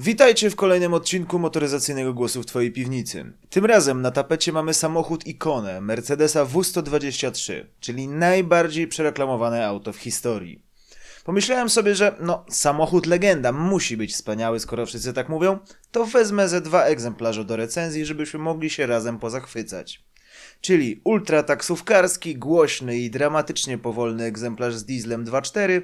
Witajcie w kolejnym odcinku motoryzacyjnego głosu w Twojej piwnicy. Tym razem na tapecie mamy samochód ikonę Mercedesa W123, czyli najbardziej przereklamowane auto w historii. Pomyślałem sobie, że no, samochód legenda musi być wspaniały, skoro wszyscy tak mówią, to wezmę ze dwa egzemplarze do recenzji, żebyśmy mogli się razem pozachwycać. Czyli ultrataksówkarski, głośny i dramatycznie powolny egzemplarz z dieslem 2.4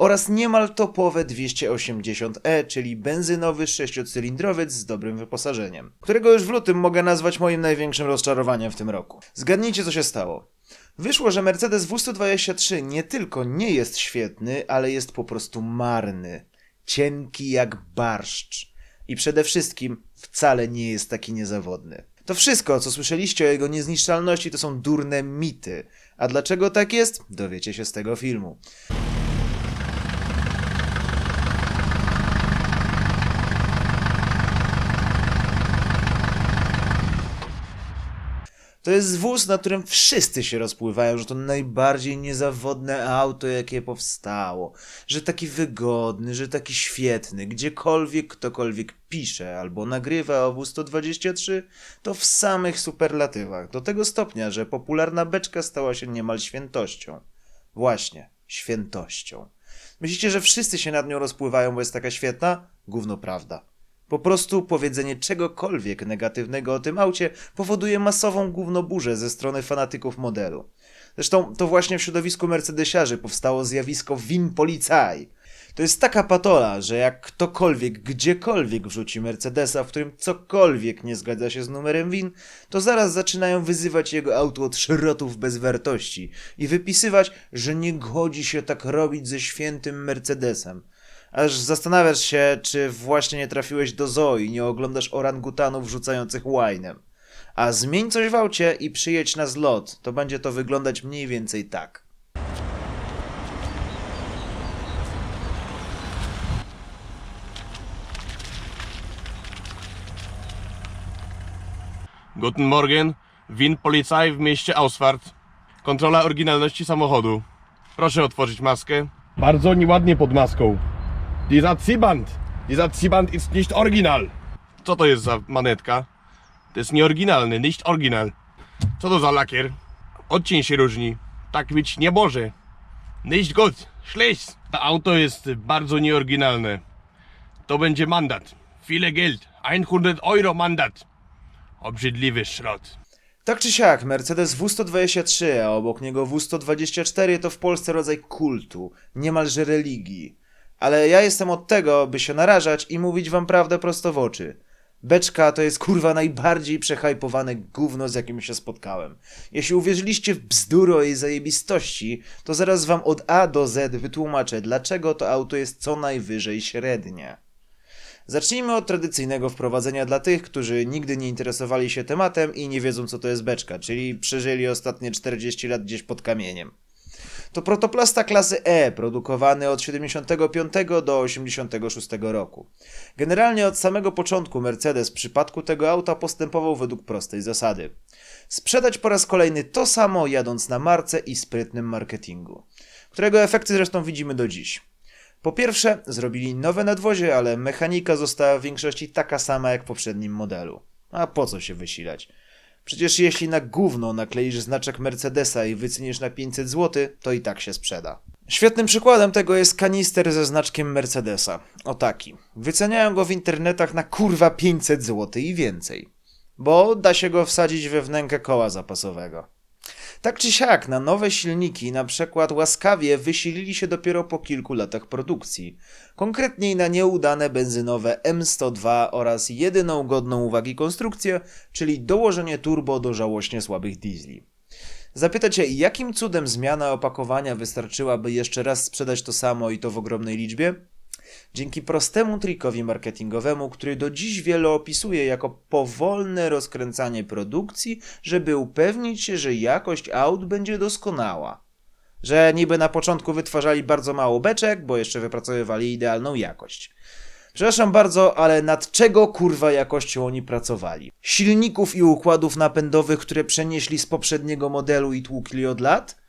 oraz niemal topowe 280e, czyli benzynowy sześciocylindrowiec z dobrym wyposażeniem, którego już w lutym mogę nazwać moim największym rozczarowaniem w tym roku. Zgadnijcie co się stało. Wyszło, że Mercedes W123 nie tylko nie jest świetny, ale jest po prostu marny. Cienki jak barszcz. I przede wszystkim wcale nie jest taki niezawodny. To wszystko, co słyszeliście o jego niezniszczalności, to są durne mity. A dlaczego tak jest? Dowiecie się z tego filmu. To jest wóz, na którym wszyscy się rozpływają, że to najbardziej niezawodne auto, jakie powstało. Że taki wygodny, że taki świetny. Gdziekolwiek ktokolwiek pisze albo nagrywa o W123, to w samych superlatywach. Do tego stopnia, że popularna beczka stała się niemal świętością. Właśnie, świętością. Myślicie, że wszyscy się nad nią rozpływają, bo jest taka świetna? Gówno prawda. Po prostu powiedzenie czegokolwiek negatywnego o tym aucie powoduje masową gównoburzę ze strony fanatyków modelu. Zresztą to właśnie w środowisku mercedesiarzy powstało zjawisko win policaj. To jest taka patola, że jak ktokolwiek gdziekolwiek wrzuci Mercedesa, w którym cokolwiek nie zgadza się z numerem win, to zaraz zaczynają wyzywać jego auto od szrotów bez wartości i wypisywać, że nie godzi się tak robić ze świętym Mercedesem aż zastanawiasz się, czy właśnie nie trafiłeś do zoo i nie oglądasz orangutanów rzucających łajnem. A zmień coś w aucie i przyjedź na zlot, to będzie to wyglądać mniej więcej tak. Guten Morgen, Win Polizei w mieście Ausfahrt. Kontrola oryginalności samochodu. Proszę otworzyć maskę. Bardzo nieładnie pod maską. Dieser Ziehband, dieser Ziehband ist nicht original. Co to jest za manetka? To jest nieoryginalny, nicht original. Co to za lakier? Odcień się różni. Tak być nie może. Nicht gut, schlecht. To auto jest bardzo nieoryginalne. To będzie mandat. Viele Geld. 100 euro mandat. Obrzydliwy szrot. Tak czy siak, Mercedes W123, a obok niego W124 to w Polsce rodzaj kultu, niemalże religii. Ale ja jestem od tego, by się narażać i mówić wam prawdę prosto w oczy. Beczka to jest kurwa najbardziej przehajpowane gówno, z jakim się spotkałem. Jeśli uwierzyliście w bzdury o jej zajebistości, to zaraz wam od A do Z wytłumaczę, dlaczego to auto jest co najwyżej średnie. Zacznijmy od tradycyjnego wprowadzenia dla tych, którzy nigdy nie interesowali się tematem i nie wiedzą co to jest beczka, czyli przeżyli ostatnie 40 lat gdzieś pod kamieniem. To protoplasta klasy E, produkowany od 75 do 86 roku. Generalnie od samego początku Mercedes w przypadku tego auta postępował według prostej zasady. Sprzedać po raz kolejny to samo, jadąc na marce i sprytnym marketingu, którego efekty zresztą widzimy do dziś. Po pierwsze, zrobili nowe nadwozie, ale mechanika została w większości taka sama jak w poprzednim modelu. A po co się wysilać? Przecież jeśli na gówno nakleisz znaczek Mercedesa i wycenisz na 500 zł, to i tak się sprzeda. Świetnym przykładem tego jest kanister ze znaczkiem Mercedesa. O taki. Wyceniają go w internetach na kurwa 500 zł i więcej. Bo da się go wsadzić we wnękę koła zapasowego. Tak czy siak, na nowe silniki na przykład łaskawie wysilili się dopiero po kilku latach produkcji. Konkretniej na nieudane benzynowe M102 oraz jedyną godną uwagi konstrukcję, czyli dołożenie turbo do żałośnie słabych diesli. Zapytacie, jakim cudem zmiana opakowania wystarczyłaby jeszcze raz sprzedać to samo i to w ogromnej liczbie? Dzięki prostemu trikowi marketingowemu, który do dziś wiele opisuje jako powolne rozkręcanie produkcji, żeby upewnić się, że jakość aut będzie doskonała. Że niby na początku wytwarzali bardzo mało beczek, bo jeszcze wypracowywali idealną jakość. Przepraszam bardzo, ale nad czego kurwa jakością oni pracowali? Silników i układów napędowych, które przenieśli z poprzedniego modelu i tłukli od lat?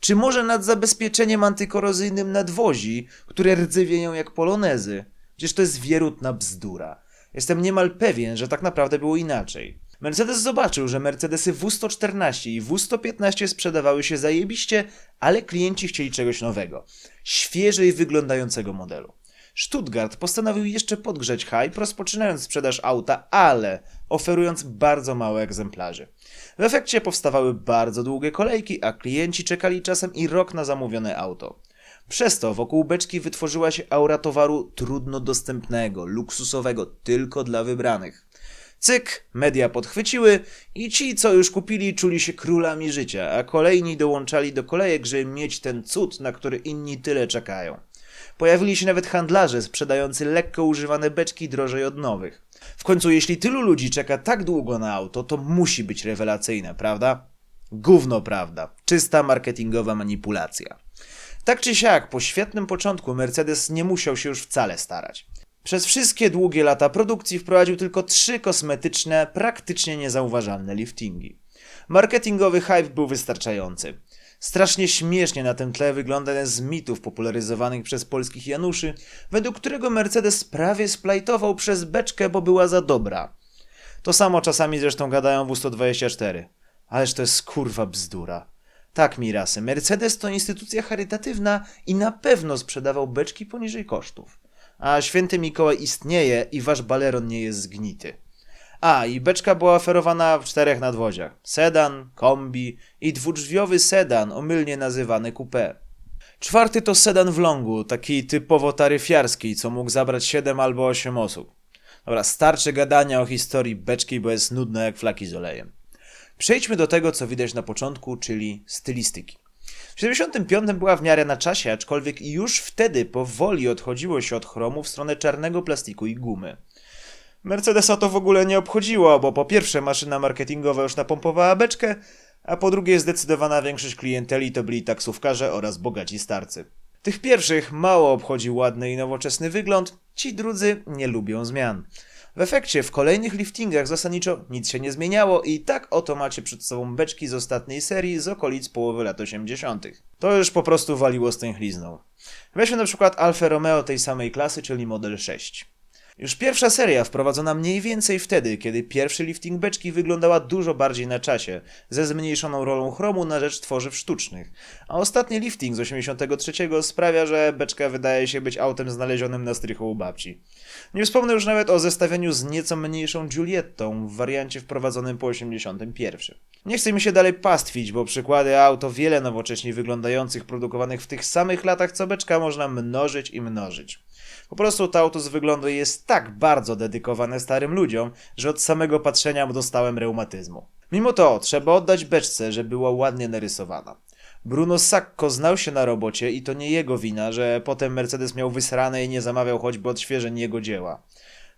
Czy może nad zabezpieczeniem antykorozyjnym nadwozi, które rdzewieją jak polonezy? Przecież to jest wierutna bzdura. Jestem niemal pewien, że tak naprawdę było inaczej. Mercedes zobaczył, że Mercedesy W114 i W115 sprzedawały się zajebiście, ale klienci chcieli czegoś nowego, świeżej wyglądającego modelu. Stuttgart postanowił jeszcze podgrzeć hype, rozpoczynając sprzedaż auta, ale oferując bardzo mało egzemplarzy. W efekcie powstawały bardzo długie kolejki, a klienci czekali czasem i rok na zamówione auto. Przez to wokół beczki wytworzyła się aura towaru trudno dostępnego, luksusowego, tylko dla wybranych. Cyk, media podchwyciły i ci, co już kupili, czuli się królami życia, a kolejni dołączali do kolejek, żeby mieć ten cud, na który inni tyle czekają. Pojawili się nawet handlarze sprzedający lekko używane beczki drożej od nowych. W końcu, jeśli tylu ludzi czeka tak długo na auto, to musi być rewelacyjne, prawda? Gówno prawda. Czysta marketingowa manipulacja. Tak czy siak, po świetnym początku Mercedes nie musiał się już wcale starać. Przez wszystkie długie lata produkcji wprowadził tylko trzy kosmetyczne, praktycznie niezauważalne liftingi. Marketingowy hype był wystarczający. Strasznie śmiesznie na tym tle wygląda jeden z mitów popularyzowanych przez polskich Januszy, według którego Mercedes prawie splajtował przez beczkę, bo była za dobra. To samo czasami zresztą gadają w 124. Ależ to jest kurwa bzdura. Tak, Mirasy, Mercedes to instytucja charytatywna i na pewno sprzedawał beczki poniżej kosztów. A święty Mikołaj istnieje i wasz baleron nie jest zgnity. A, i beczka była oferowana w czterech nadwoziach. Sedan, kombi i dwudrzwiowy sedan, omylnie nazywany coupé. Czwarty to sedan w longu, taki typowo taryfiarski, co mógł zabrać 7 albo 8 osób. Dobra, starczy gadania o historii beczki, bo jest nudne jak flaki z olejem. Przejdźmy do tego, co widać na początku, czyli stylistyki. W 75 była w miarę na czasie, aczkolwiek już wtedy powoli odchodziło się od chromu w stronę czarnego plastiku i gumy. Mercedesa to w ogóle nie obchodziło, bo po pierwsze maszyna marketingowa już napompowała beczkę, a po drugie zdecydowana większość klienteli to byli taksówkarze oraz bogaci starcy. Tych pierwszych mało obchodzi ładny i nowoczesny wygląd, ci drudzy nie lubią zmian. W efekcie w kolejnych liftingach zasadniczo nic się nie zmieniało i tak oto macie przed sobą beczki z ostatniej serii z okolic połowy lat 80. To już po prostu waliło stęchlizną. Weźmy na przykład Alfa Romeo tej samej klasy, czyli model 6. Już pierwsza seria wprowadzona mniej więcej wtedy, kiedy pierwszy lifting beczki wyglądała dużo bardziej na czasie, ze zmniejszoną rolą chromu na rzecz tworzyw sztucznych, a ostatni lifting z 83 sprawia, że beczka wydaje się być autem znalezionym na strychu u babci. Nie wspomnę już nawet o zestawieniu z nieco mniejszą Giuliettą w wariancie wprowadzonym po 81. Nie chcę mi się dalej pastwić, bo przykłady aut o wiele nowocześnie wyglądających, produkowanych w tych samych latach co beczka można mnożyć i mnożyć. Po prostu to auto z wyglądu jest tak bardzo dedykowane starym ludziom, że od samego patrzenia dostałem reumatyzmu. Mimo to trzeba oddać beczce, że była ładnie narysowana. Bruno Sacco znał się na robocie i to nie jego wina, że potem Mercedes miał wysrane i nie zamawiał choćby odświeżeń jego dzieła.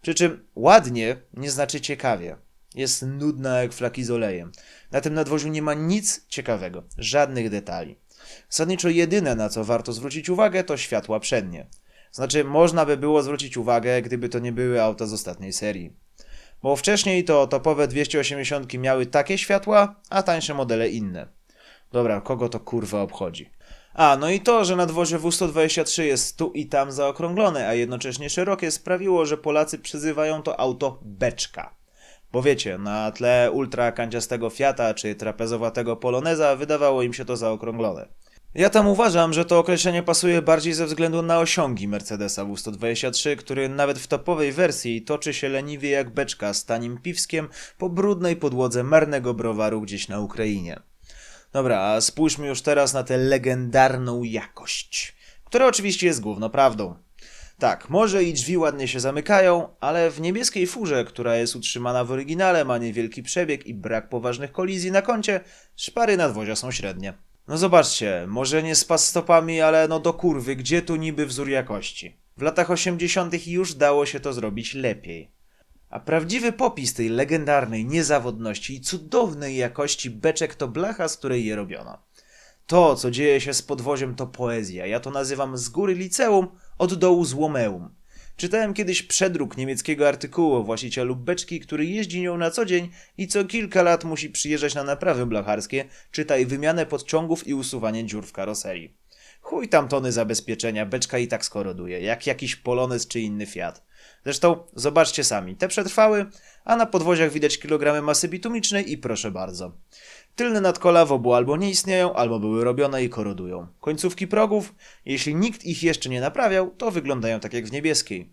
Przy czym ładnie nie znaczy ciekawie. Jest nudna jak flaki z olejem. Na tym nadwoziu nie ma nic ciekawego, żadnych detali. Zasadniczo jedyne na co warto zwrócić uwagę to światła przednie. Znaczy, można by było zwrócić uwagę, gdyby to nie były auta z ostatniej serii. Bo wcześniej to topowe 280 miały takie światła, a tańsze modele inne. Dobra, kogo to kurwa obchodzi? A, no i to, że nadwozie W123 jest tu i tam zaokrąglone, a jednocześnie szerokie, sprawiło, że Polacy przyzywają to auto beczka. Bo wiecie, na tle ultra kanciastego Fiata czy trapezowatego Poloneza wydawało im się to zaokrąglone. Ja tam uważam, że to określenie pasuje bardziej ze względu na osiągi Mercedesa W123, który nawet w topowej wersji toczy się leniwie jak beczka z tanim piwskiem po brudnej podłodze marnego browaru gdzieś na Ukrainie. Dobra, a spójrzmy już teraz na tę legendarną jakość, która oczywiście jest główną prawdą. Tak, może i drzwi ładnie się zamykają, ale w niebieskiej furze, która jest utrzymana w oryginale, ma niewielki przebieg i brak poważnych kolizji na koncie, szpary nadwozia są średnie. No zobaczcie, może nie pas stopami, ale no do kurwy, gdzie tu niby wzór jakości? W latach 80. już dało się to zrobić lepiej. A prawdziwy popis tej legendarnej niezawodności i cudownej jakości beczek to blacha, z której je robiono. To, co dzieje się z podwoziem, to poezja. Ja to nazywam z góry liceum, od dołu złomeum. Czytałem kiedyś przedruk niemieckiego artykułu o właścicielu beczki, który jeździ nią na co dzień i co kilka lat musi przyjeżdżać na naprawy blacharskie, czytaj wymianę podciągów i usuwanie dziur w karoserii. Chuj tam tony zabezpieczenia, beczka i tak skoroduje, jak jakiś Polonez czy inny Fiat. Zresztą zobaczcie sami, te przetrwały, a na podwoziach widać kilogramy masy bitumicznej i proszę bardzo. Tylne nadkola w obu albo nie istnieją, albo były robione i korodują. Końcówki progów, jeśli nikt ich jeszcze nie naprawiał, to wyglądają tak jak w niebieskiej.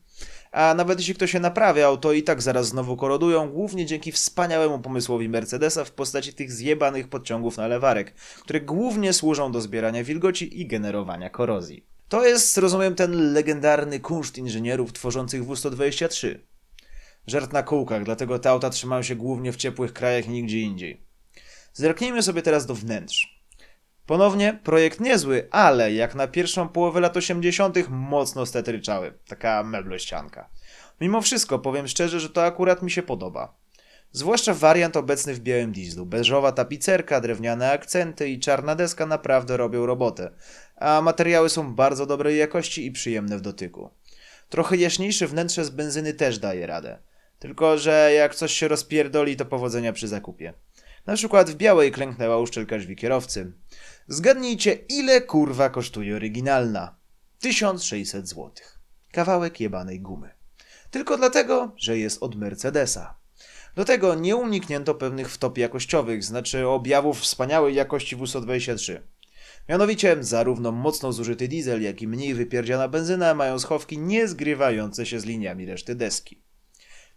A nawet jeśli ktoś się naprawiał, to i tak zaraz znowu korodują, głównie dzięki wspaniałemu pomysłowi Mercedesa w postaci tych zjebanych podciągów na lewarek, które głównie służą do zbierania wilgoci i generowania korozji. To jest, rozumiem, ten legendarny kunszt inżynierów tworzących W123. Żart na kółkach, dlatego te auta trzymają się głównie w ciepłych krajach i nigdzie indziej. Zerknijmy sobie teraz do wnętrz. Ponownie projekt niezły, ale jak na pierwszą połowę lat 80. mocno stetryczały. Taka meblościanka. Mimo wszystko powiem szczerze, że to akurat mi się podoba. Zwłaszcza wariant obecny w białym dieslu. Beżowa tapicerka, drewniane akcenty i czarna deska naprawdę robią robotę, a materiały są bardzo dobrej jakości i przyjemne w dotyku. Trochę jaśniejsze wnętrze z benzyny też daje radę. Tylko, że jak coś się rozpierdoli, to powodzenia przy zakupie. Na przykład w białej klęknęła uszczelka drzwi kierowcy. Zgadnijcie, ile kurwa kosztuje oryginalna? 1600 zł. Kawałek jebanej gumy. Tylko dlatego, że jest od Mercedesa. Do tego nie uniknięto pewnych wtop jakościowych, znaczy objawów wspaniałej jakości W123. Mianowicie, zarówno mocno zużyty diesel, jak i mniej wypierdziana benzyna mają schowki niezgrywające się z liniami reszty deski.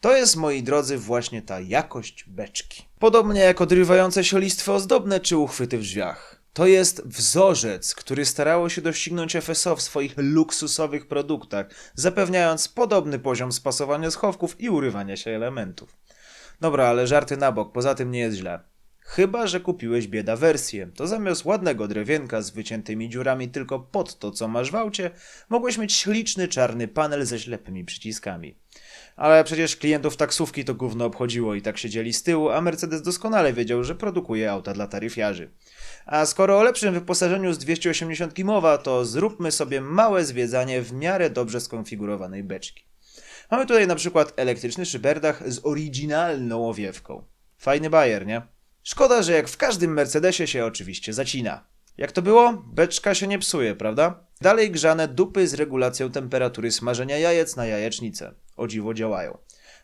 To jest, moi drodzy, właśnie ta jakość beczki. Podobnie jak odrywające się listwy ozdobne czy uchwyty w drzwiach. To jest wzorzec, który starało się doścignąć FSO w swoich luksusowych produktach, zapewniając podobny poziom spasowania schowków i urywania się elementów. Dobra, ale żarty na bok, poza tym nie jest źle. Chyba, że kupiłeś bieda wersję, to zamiast ładnego drewienka z wyciętymi dziurami tylko pod to, co masz w aucie, mogłeś mieć śliczny czarny panel ze ślepymi przyciskami. Ale przecież klientów taksówki to gówno obchodziło i tak siedzieli z tyłu, a Mercedes doskonale wiedział, że produkuje auta dla taryfiarzy. A skoro o lepszym wyposażeniu z 280 mowa, to zróbmy sobie małe zwiedzanie w miarę dobrze skonfigurowanej beczki. Mamy tutaj na przykład elektryczny szyberdach z oryginalną owiewką. Fajny bajer, nie? Szkoda, że jak w każdym Mercedesie się oczywiście zacina. Jak to było? Beczka się nie psuje, prawda? Dalej grzane dupy z regulacją temperatury smażenia jajec na jajecznicę. O dziwo działają.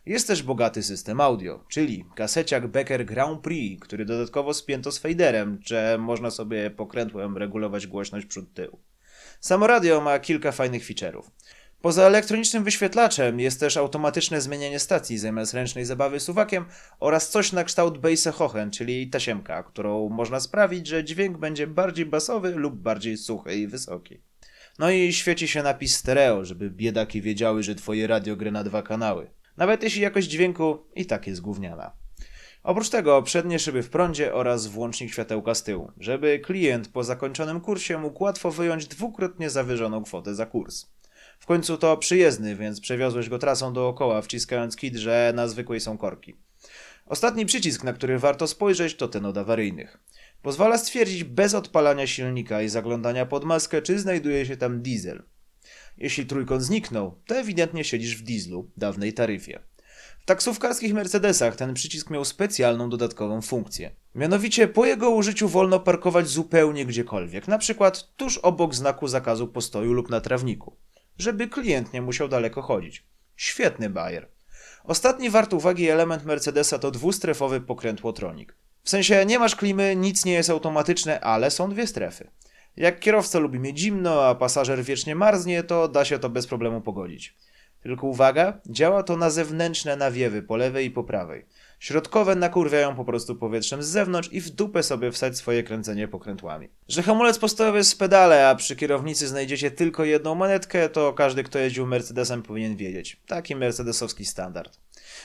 Jest też bogaty system audio, czyli kaseciak Becker Grand Prix, który dodatkowo spięto z faderem, że można sobie pokrętłem regulować głośność przód-tył. Samo radio ma kilka fajnych feature'ów. Poza elektronicznym wyświetlaczem jest też automatyczne zmienianie stacji zamiast ręcznej zabawy suwakiem oraz coś na kształt Base Hochen, czyli tasiemka, którą można sprawić, że dźwięk będzie bardziej basowy lub bardziej suchy i wysoki. No i świeci się napis stereo, żeby biedaki wiedziały, że twoje radio gra na dwa kanały. Nawet jeśli jakość dźwięku i tak jest gówniana. Oprócz tego przednie szyby w prądzie oraz włącznik światełka z tyłu, żeby klient po zakończonym kursie mógł łatwo wyjąć dwukrotnie zawyżoną kwotę za kurs. W końcu to przyjezdny, więc przewiozłeś go trasą dookoła, wciskając kit, że na zwykłej są korki. Ostatni przycisk, na który warto spojrzeć, to ten od awaryjnych. Pozwala stwierdzić bez odpalania silnika i zaglądania pod maskę, czy znajduje się tam diesel. Jeśli trójkąt zniknął, to ewidentnie siedzisz w dieslu, dawnej taryfie. W taksówkarskich Mercedesach ten przycisk miał specjalną dodatkową funkcję. Mianowicie po jego użyciu wolno parkować zupełnie gdziekolwiek, na przykład tuż obok znaku zakazu postoju lub na trawniku żeby klient nie musiał daleko chodzić. Świetny bajer. Ostatni wart uwagi element Mercedesa to dwustrefowy pokrętłotronik. W sensie nie masz klimy, nic nie jest automatyczne, ale są dwie strefy. Jak kierowca lubi mieć zimno, a pasażer wiecznie marznie, to da się to bez problemu pogodzić. Tylko uwaga, działa to na zewnętrzne nawiewy po lewej i po prawej. Środkowe nakurwiają po prostu powietrzem z zewnątrz i w dupę sobie wstać swoje kręcenie pokrętłami. Że hamulec postojowy jest z pedale, a przy kierownicy znajdziecie tylko jedną manetkę, to każdy, kto jeździł Mercedesem powinien wiedzieć. Taki mercedesowski standard.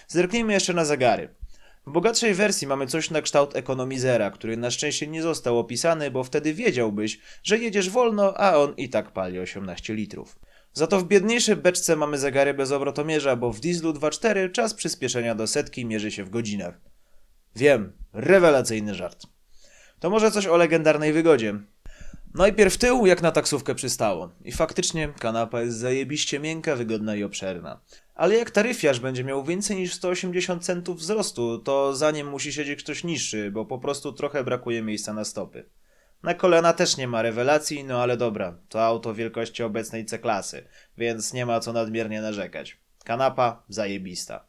Zerknijmy jeszcze na zagary. W bogatszej wersji mamy coś na kształt ekonomizera, który na szczęście nie został opisany, bo wtedy wiedziałbyś, że jedziesz wolno, a on i tak pali 18 litrów. Za to w biedniejszej beczce mamy zegary bez obrotomierza, bo w dieslu 2.4 czas przyspieszenia do setki mierzy się w godzinach. Wiem, rewelacyjny żart. To może coś o legendarnej wygodzie. Najpierw tył, jak na taksówkę przystało. I faktycznie kanapa jest zajebiście miękka, wygodna i obszerna. Ale jak taryfiarz będzie miał więcej niż 180 centów wzrostu, to za nim musi siedzieć ktoś niższy, bo po prostu trochę brakuje miejsca na stopy. Na kolana też nie ma rewelacji, no ale dobra, to auto wielkości obecnej C-klasy, więc nie ma co nadmiernie narzekać. Kanapa zajebista.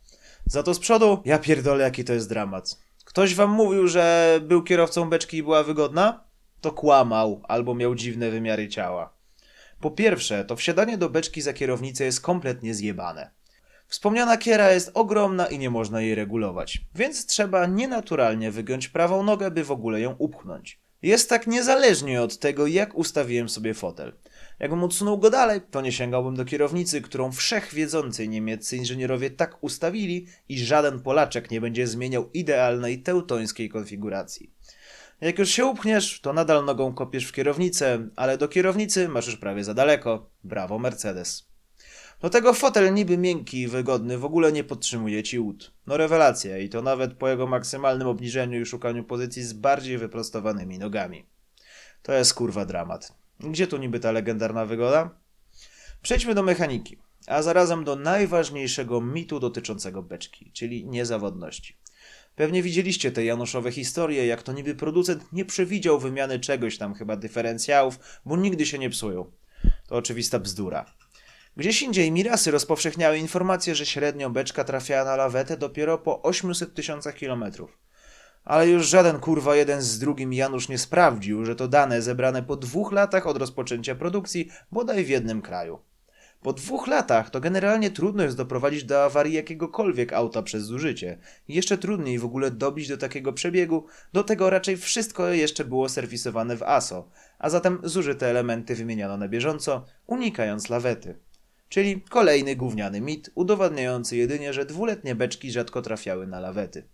Za to z przodu, ja pierdolę jaki to jest dramat. Ktoś wam mówił, że był kierowcą beczki i była wygodna? To kłamał, albo miał dziwne wymiary ciała. Po pierwsze, to wsiadanie do beczki za kierownicę jest kompletnie zjebane. Wspomniana kiera jest ogromna i nie można jej regulować, więc trzeba nienaturalnie wygiąć prawą nogę, by w ogóle ją upchnąć. Jest tak niezależnie od tego, jak ustawiłem sobie fotel. Jakbym odsunął go dalej, to nie sięgałbym do kierownicy, którą wszechwiedzący niemieccy inżynierowie tak ustawili i żaden Polaczek nie będzie zmieniał idealnej teutońskiej konfiguracji. Jak już się upchniesz, to nadal nogą kopiesz w kierownicę, ale do kierownicy masz już prawie za daleko. Brawo Mercedes. Do tego fotel niby miękki i wygodny w ogóle nie podtrzymuje ci łód. No rewelacja i to nawet po jego maksymalnym obniżeniu i szukaniu pozycji z bardziej wyprostowanymi nogami. To jest kurwa dramat. Gdzie tu niby ta legendarna wygoda? Przejdźmy do mechaniki, a zarazem do najważniejszego mitu dotyczącego beczki, czyli niezawodności. Pewnie widzieliście te Januszowe historie, jak to niby producent nie przewidział wymiany czegoś tam, chyba dyferencjałów, bo nigdy się nie psują. To oczywista bzdura. Gdzieś indziej Mirasy rozpowszechniały informację, że średnio beczka trafiała na lawetę dopiero po 800 tysiącach kilometrów. Ale już żaden kurwa jeden z drugim Janusz nie sprawdził, że to dane zebrane po dwóch latach od rozpoczęcia produkcji, bodaj w jednym kraju. Po dwóch latach to generalnie trudno jest doprowadzić do awarii jakiegokolwiek auta przez zużycie. Jeszcze trudniej w ogóle dobić do takiego przebiegu, do tego raczej wszystko jeszcze było serwisowane w ASO, a zatem zużyte elementy wymieniano na bieżąco, unikając lawety. Czyli kolejny gówniany mit, udowadniający jedynie, że dwuletnie beczki rzadko trafiały na lawety.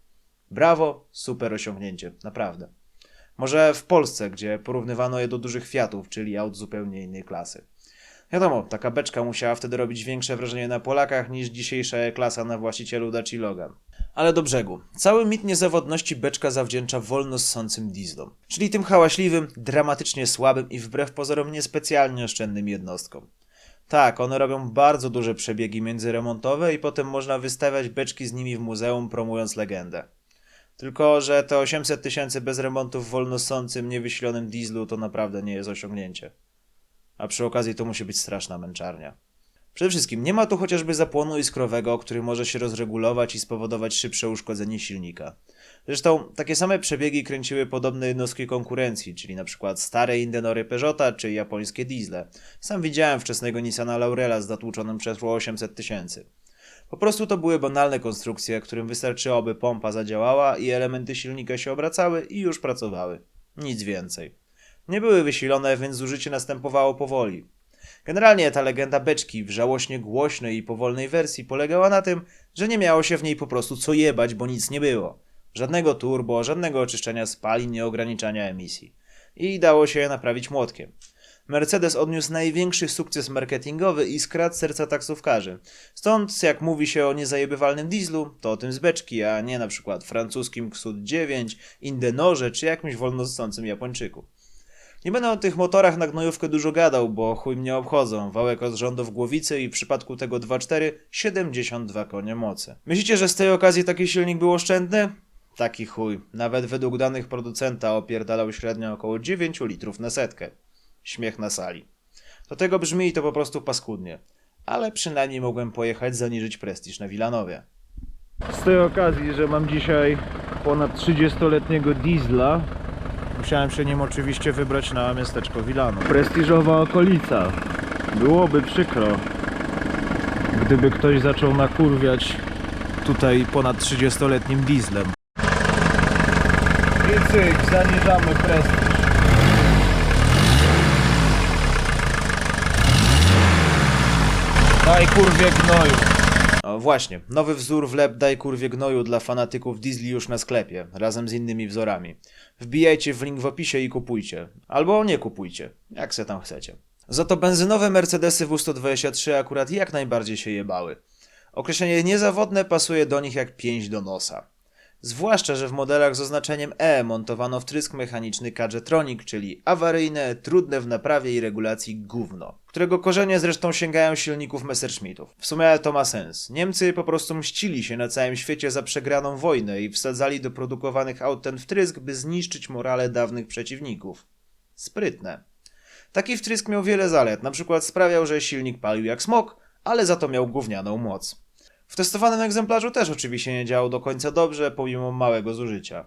Brawo, super osiągnięcie, naprawdę. Może w Polsce, gdzie porównywano je do dużych Fiatów, czyli aut zupełnie innej klasy. Wiadomo, taka beczka musiała wtedy robić większe wrażenie na Polakach niż dzisiejsza klasa na właścicielu Daci Logan. Ale do brzegu. Cały mit niezawodności beczka zawdzięcza wolno ssącym dieslom, czyli tym hałaśliwym, dramatycznie słabym i wbrew pozorom niespecjalnie oszczędnym jednostkom. Tak, one robią bardzo duże przebiegi międzyremontowe i potem można wystawiać beczki z nimi w muzeum, promując legendę. Tylko, że te 800 tysięcy bez remontu w wolnossącym, niewysilonym dieslu to naprawdę nie jest osiągnięcie. A przy okazji to musi być straszna męczarnia. Przede wszystkim nie ma tu chociażby zapłonu iskrowego, który może się rozregulować i spowodować szybsze uszkodzenie silnika. Zresztą takie same przebiegi kręciły podobne jednostki konkurencji, czyli przykład stare Indenory Peugeota czy japońskie diesle. Sam widziałem wczesnego Nissana Laurela z zatłuczonym przeszło 800 tysięcy. Po prostu to były banalne konstrukcje, którym wystarczyło, by pompa zadziałała i elementy silnika się obracały i już pracowały. Nic więcej. Nie były wysilone, więc zużycie następowało powoli. Generalnie ta legenda beczki w żałośnie głośnej i powolnej wersji polegała na tym, że nie miało się w niej po prostu co jebać, bo nic nie było. Żadnego turbo, żadnego oczyszczania spalin, nie ograniczania emisji. I dało się je naprawić młotkiem. Mercedes odniósł największy sukces marketingowy i skradł serca taksówkarzy. Stąd, jak mówi się o niezajebywalnym dieslu, to o tym z beczki, a nie na przykład francuskim Ksud 9, Indenorze czy jakimś wolnossącym Japończyku. Nie będę o tych motorach na gnojówkę dużo gadał, bo chuj mnie obchodzą. Wałek od rządów głowicy i w przypadku tego 2.4 72 konie mocy. Myślicie, że z tej okazji taki silnik był oszczędny? Taki chuj. Nawet według danych producenta opierdalał średnio około 9 litrów na setkę. Śmiech na sali. Do tego brzmi to po prostu paskudnie. Ale przynajmniej mogłem pojechać zaniżyć prestiż na Wilanowie. Z tej okazji, że mam dzisiaj ponad 30-letniego diesla, Musiałem się nim oczywiście wybrać na miasteczko Wilano. prestiżowa okolica. Byłoby przykro, gdyby ktoś zaczął nakurwiać. Tutaj ponad 30-letnim dieslem. I cyk, zaniżamy prestiż. Daj kurwie gnoju. Właśnie, nowy wzór wlep Daj kurwie gnoju dla fanatyków diesli już na sklepie, razem z innymi wzorami. Wbijajcie w link w opisie i kupujcie. Albo nie kupujcie, jak se tam chcecie. Za to benzynowe Mercedesy W123 akurat jak najbardziej się jebały. Określenie niezawodne pasuje do nich jak pięść do nosa. Zwłaszcza, że w modelach z oznaczeniem E montowano wtrysk mechaniczny Kadżetronic, czyli awaryjne, trudne w naprawie i regulacji gówno, którego korzenie zresztą sięgają silników Messerschmittów. W sumie to ma sens. Niemcy po prostu mścili się na całym świecie za przegraną wojnę i wsadzali do produkowanych aut ten wtrysk, by zniszczyć morale dawnych przeciwników. Sprytne. Taki wtrysk miał wiele zalet, na przykład sprawiał, że silnik palił jak smok, ale za to miał gównianą moc. W testowanym egzemplarzu też oczywiście nie działał do końca dobrze, pomimo małego zużycia.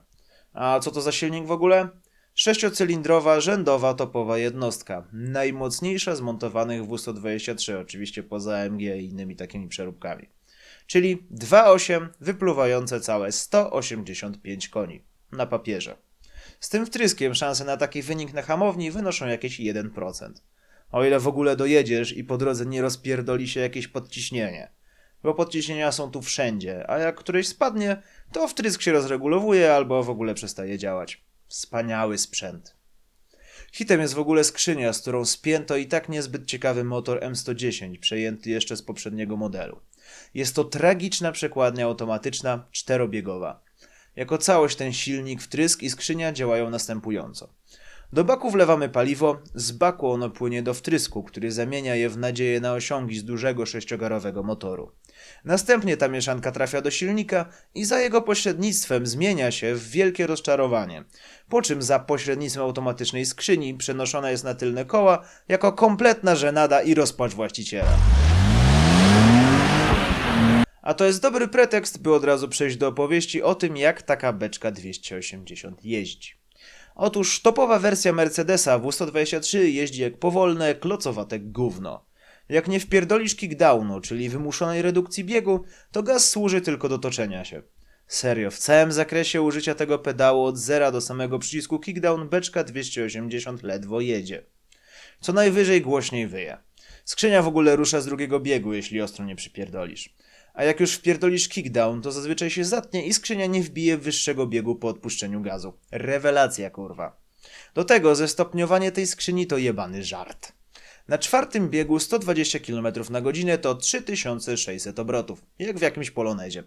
A co to za silnik w ogóle? Sześciocylindrowa, rzędowa, topowa jednostka. Najmocniejsza z montowanych W123, oczywiście poza AMG i innymi takimi przeróbkami. Czyli 2.8 wypluwające całe 185 koni. Na papierze. Z tym wtryskiem szanse na taki wynik na hamowni wynoszą jakieś 1%. O ile w ogóle dojedziesz i po drodze nie rozpierdoli się jakieś podciśnienie. Bo podciśnienia są tu wszędzie, a jak któreś spadnie, to wtrysk się rozregulowuje albo w ogóle przestaje działać. Wspaniały sprzęt. Hitem jest w ogóle skrzynia, z którą spięto i tak niezbyt ciekawy motor M110, przejęty jeszcze z poprzedniego modelu. Jest to tragiczna przekładnia automatyczna, czterobiegowa. Jako całość ten silnik, wtrysk i skrzynia działają następująco. Do baku wlewamy paliwo, z baku ono płynie do wtrysku, który zamienia je w nadzieję na osiągi z dużego sześciogarowego motoru. Następnie ta mieszanka trafia do silnika i za jego pośrednictwem zmienia się w wielkie rozczarowanie, po czym za pośrednictwem automatycznej skrzyni przenoszona jest na tylne koła jako kompletna żenada i rozpacz właściciela. A to jest dobry pretekst, by od razu przejść do opowieści o tym, jak taka beczka 280 jeździ. Otóż topowa wersja Mercedesa W123 jeździ jak powolne, klocowate gówno. Jak nie wpierdolisz kickdownu, czyli wymuszonej redukcji biegu, to gaz służy tylko do toczenia się. Serio, w całym zakresie użycia tego pedału od zera do samego przycisku kickdown beczka 280 ledwo jedzie. Co najwyżej głośniej wyje. Skrzynia w ogóle rusza z drugiego biegu, jeśli ostro nie przypierdolisz. A jak już wpierdolisz kickdown, to zazwyczaj się zatnie i skrzynia nie wbije wyższego biegu po odpuszczeniu gazu. Rewelacja, kurwa. Do tego zestopniowanie tej skrzyni to jebany żart. Na czwartym biegu 120 km na godzinę to 3600 obrotów, jak w jakimś polonezie.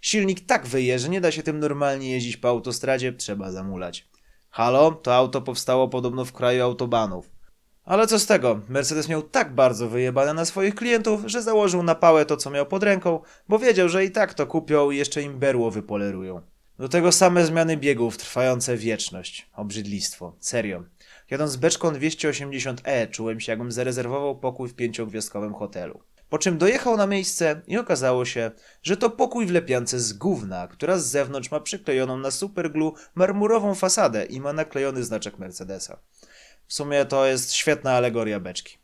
Silnik tak wyje, że nie da się tym normalnie jeździć po autostradzie, trzeba zamulać. Halo, to auto powstało podobno w kraju autobanów. Ale co z tego, Mercedes miał tak bardzo wyjebane na swoich klientów, że założył na pałę to, co miał pod ręką, bo wiedział, że i tak to kupią i jeszcze im berło wypolerują. Do tego same zmiany biegów, trwające wieczność. Obrzydlistwo. Serio. Jadąc beczką 280e, czułem się, jakbym zarezerwował pokój w pięciogwiazdkowym hotelu. Po czym dojechał na miejsce i okazało się, że to pokój w lepiance z gówna, która z zewnątrz ma przyklejoną na superglu marmurową fasadę i ma naklejony znaczek Mercedesa. W sumie to jest świetna alegoria beczki.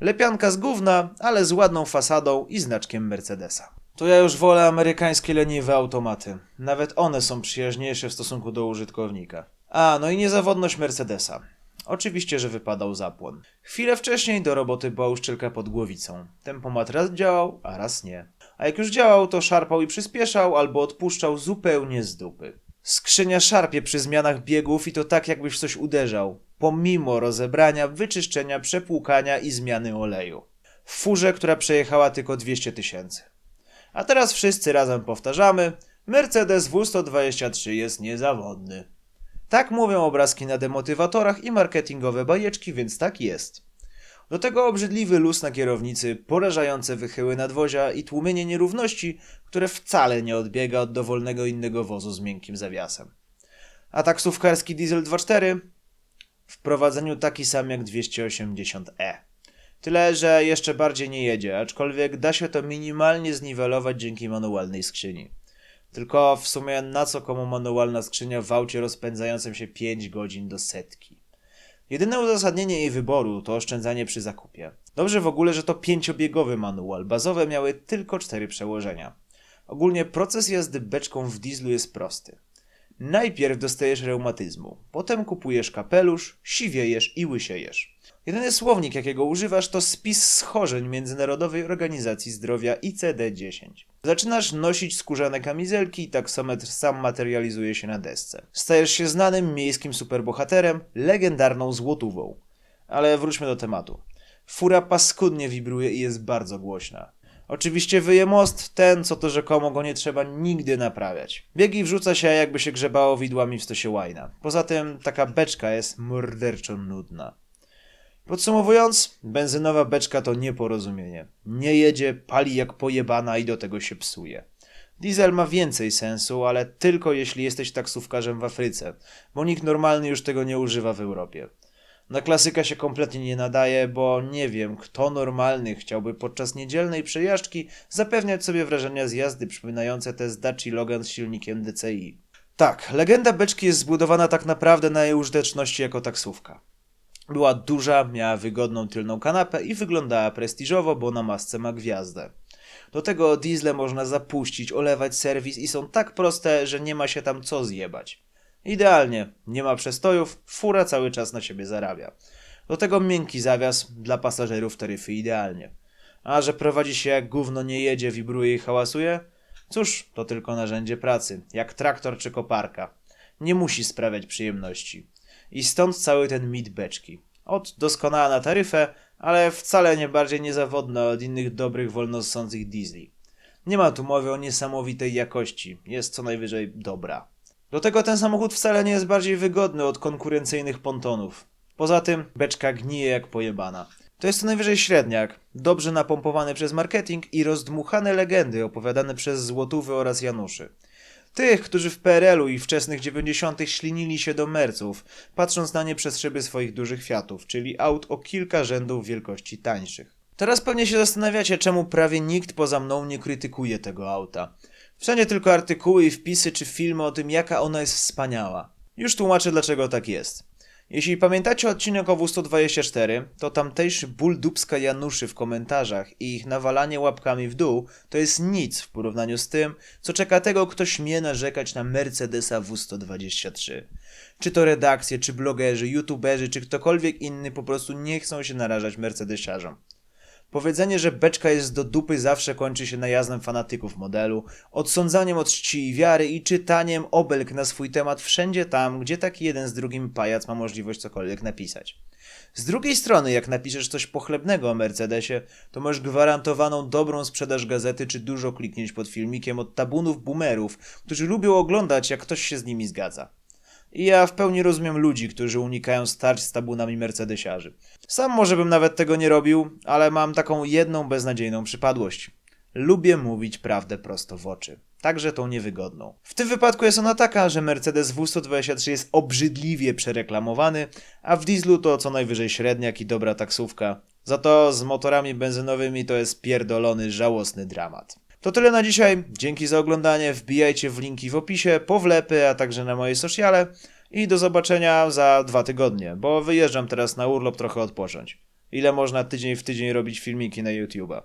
Lepianka z gówna, ale z ładną fasadą i znaczkiem Mercedesa. To ja już wolę amerykańskie leniwe automaty. Nawet one są przyjaźniejsze w stosunku do użytkownika. A, no i niezawodność Mercedesa. Oczywiście, że wypadał zapłon. Chwilę wcześniej do roboty była uszczelka pod głowicą. Tempomat raz działał, a raz nie. A jak już działał, to szarpał i przyspieszał, albo odpuszczał zupełnie z dupy. Skrzynia szarpie przy zmianach biegów i to tak jakbyś coś uderzał, pomimo rozebrania, wyczyszczenia, przepłukania i zmiany oleju. W furze, która przejechała tylko 200 tysięcy. A teraz wszyscy razem powtarzamy, Mercedes W123 jest niezawodny. Tak mówią obrazki na demotywatorach i marketingowe bajeczki, więc tak jest. Do tego obrzydliwy luz na kierownicy, porażające wychyły nadwozia i tłumienie nierówności, które wcale nie odbiega od dowolnego innego wozu z miękkim zawiasem. A taksówkarski diesel 2.4 w prowadzeniu taki sam jak 280e. Tyle, że jeszcze bardziej nie jedzie, aczkolwiek da się to minimalnie zniwelować dzięki manualnej skrzyni. Tylko w sumie na co komu manualna skrzynia w aucie rozpędzającym się 5 godzin do setki? Jedyne uzasadnienie jej wyboru to oszczędzanie przy zakupie. Dobrze w ogóle, że to pięciobiegowy manual, bazowe miały tylko cztery przełożenia. Ogólnie proces jazdy beczką w dieslu jest prosty. Najpierw dostajesz reumatyzmu, potem kupujesz kapelusz, siwiejesz i łysiejesz. Jedyny słownik, jakiego używasz, to spis schorzeń Międzynarodowej Organizacji Zdrowia ICD-10. Zaczynasz nosić skórzane kamizelki i taksometr sam materializuje się na desce. Stajesz się znanym miejskim superbohaterem, legendarną złotówą. Ale wróćmy do tematu. Fura paskudnie wibruje i jest bardzo głośna. Oczywiście wyje most, ten, co to rzekomo go nie trzeba nigdy naprawiać. Biegi wrzuca się, jakby się grzebało widłami w stosie łajna. Poza tym taka beczka jest morderczo nudna. Podsumowując, benzynowa beczka to nieporozumienie. Nie jedzie, pali jak pojebana i do tego się psuje. Diesel ma więcej sensu, ale tylko jeśli jesteś taksówkarzem w Afryce, bo nikt normalny już tego nie używa w Europie. Na klasyka się kompletnie nie nadaje, bo nie wiem, kto normalny chciałby podczas niedzielnej przejażdżki zapewniać sobie wrażenia z jazdy przypominające te z Daci Logan z silnikiem DCI. Tak, legenda beczki jest zbudowana tak naprawdę na jej użyteczności jako taksówka. Była duża, miała wygodną tylną kanapę i wyglądała prestiżowo, bo na masce ma gwiazdę. Do tego diesle można zapuścić, olewać serwis i są tak proste, że nie ma się tam co zjebać. Idealnie, nie ma przestojów, fura cały czas na siebie zarabia. Do tego miękki zawias, dla pasażerów taryfy idealnie. A że prowadzi się jak gówno nie jedzie, wibruje i hałasuje? Cóż, to tylko narzędzie pracy, jak traktor czy koparka. Nie musi sprawiać przyjemności. I stąd cały ten mit beczki. Od doskonała na taryfę, ale wcale nie bardziej niezawodna od innych dobrych, wolnossących diesli. Nie ma tu mowy o niesamowitej jakości, jest co najwyżej dobra. Do tego ten samochód wcale nie jest bardziej wygodny od konkurencyjnych pontonów. Poza tym beczka gnije jak pojebana. To jest co najwyżej średniak, dobrze napompowany przez marketing i rozdmuchane legendy opowiadane przez Złotówy oraz Januszy. Tych, którzy w PRL-u i wczesnych 90. ślinili się do merców, patrząc na nie przez szyby swoich dużych Fiatów, czyli aut o kilka rzędów wielkości tańszych. Teraz pewnie się zastanawiacie, czemu prawie nikt poza mną nie krytykuje tego auta. Wszędzie tylko artykuły i wpisy czy filmy o tym, jaka ona jest wspaniała. Już tłumaczę, dlaczego tak jest. Jeśli pamiętacie odcinek o W124, to tamtejszy ból dubska Januszy w komentarzach i ich nawalanie łapkami w dół to jest nic w porównaniu z tym, co czeka tego, kto śmie narzekać na Mercedesa W123. Czy to redakcje, czy blogerzy, youtuberzy, czy ktokolwiek inny po prostu nie chcą się narażać mercedesiarzom. Powiedzenie, że beczka jest do dupy zawsze kończy się najazdem fanatyków modelu, odsądzaniem od czci i wiary i czytaniem obelg na swój temat wszędzie tam, gdzie taki jeden z drugim pajac ma możliwość cokolwiek napisać. Z drugiej strony, jak napiszesz coś pochlebnego o Mercedesie, to masz gwarantowaną dobrą sprzedaż gazety czy dużo kliknięć pod filmikiem od tabunów boomerów, którzy lubią oglądać, jak ktoś się z nimi zgadza. I ja w pełni rozumiem ludzi, którzy unikają starć z tabunami mercedesiarzy. Sam może bym nawet tego nie robił, ale mam taką jedną beznadziejną przypadłość. Lubię mówić prawdę prosto w oczy. Także tą niewygodną. W tym wypadku jest ona taka, że Mercedes W123 jest obrzydliwie przereklamowany, a w dieslu to co najwyżej średniak i dobra taksówka. Za to z motorami benzynowymi to jest pierdolony, żałosny dramat. To tyle na dzisiaj. Dzięki za oglądanie. Wbijajcie w linki w opisie, po wlepy, a także na moje sociale. I do zobaczenia za dwa tygodnie, bo wyjeżdżam teraz na urlop trochę odpocząć. Ile można tydzień w tydzień robić filmiki na YouTube'a.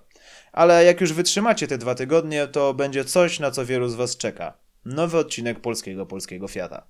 Ale jak już wytrzymacie te dwa tygodnie, to będzie coś, na co wielu z Was czeka. Nowy odcinek polskiego Polskiego Fiata.